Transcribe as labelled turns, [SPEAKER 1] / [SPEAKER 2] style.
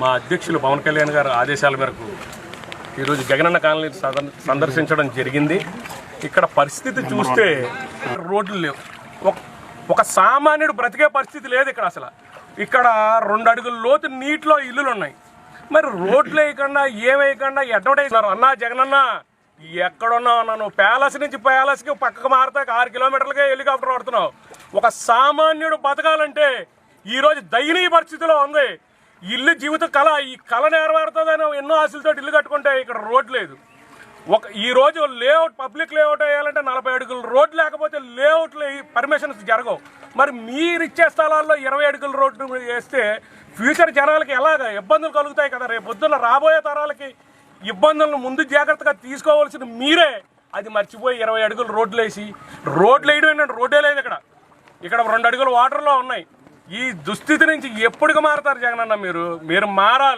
[SPEAKER 1] మా అధ్యక్షులు పవన్ కళ్యాణ్ గారు ఆదేశాల మేరకు ఈరోజు జగనన్న కాలనీ సందర్శించడం జరిగింది. ఇక్కడ పరిస్థితి చూస్తే రోడ్లు లేవు. ఒక- సామాన్యుడు బ్రతికే పరిస్థితి లేదు ఇక్కడ అసలు. ఇక్కడ రెండు అడుగుల లోతు నీటిలో ఇల్లులు ఉన్నాయి. మరి రోడ్లు వేయకుండా ఏమేయకుండా అడ్వర్టైజ్ అన్నా జగనన్న ఎక్కడున్నావు అన్నా? నువ్వు ప్యాలెస్ నుంచి ప్యాలెస్కి పక్కకు మారితే ఆరు కిలోమీటర్లకే హెలికాప్టర్ పడుతున్నావు ఒక సామాన్యుడు బతకాలంటే ఈరోజు దయనీయ పరిస్థితిలో ఉంది. ఇల్లు జీవిత కళ ఈ కళ నెరవేరుతుందని ఎన్నో ఆశలతో ఇల్లు కట్టుకుంటే ఇక్కడ రోడ్ లేదు. ఒక ఈ రోజు లేఅవుట్ పబ్లిక్ లేఅవుట్ వేయాలంటే నలభై అడుగులు రోడ్ లేకపోతే లేఅవుట్లు పర్మిషన్స్ జరగవు. మరి మీరు ఇచ్చే స్థలాల్లో ఇరవై అడుగుల రోడ్డు వేస్తే ఫ్యూచర్ జనాలకి ఎలాగ? ఇబ్బందులు కలుగుతాయి కదా. రేపు పొద్దున్న రాబోయే తరాలకి ఇబ్బందులను ముందు జాగ్రత్తగా తీసుకోవాల్సిన మీరే. అది మర్చిపోయి ఇరవై అడుగులు రోడ్లు వేసి రోడ్లు వేయడం ఏంటంటే రోడ్డే లేదు ఇక్కడ. ఇక్కడ రెండు అడుగులు వాటర్లో ఉన్నాయి. ఈ దుస్థితి నుంచి ఎప్పటికి మారతారు జగనన్న మీరు? మీరు మారాలి.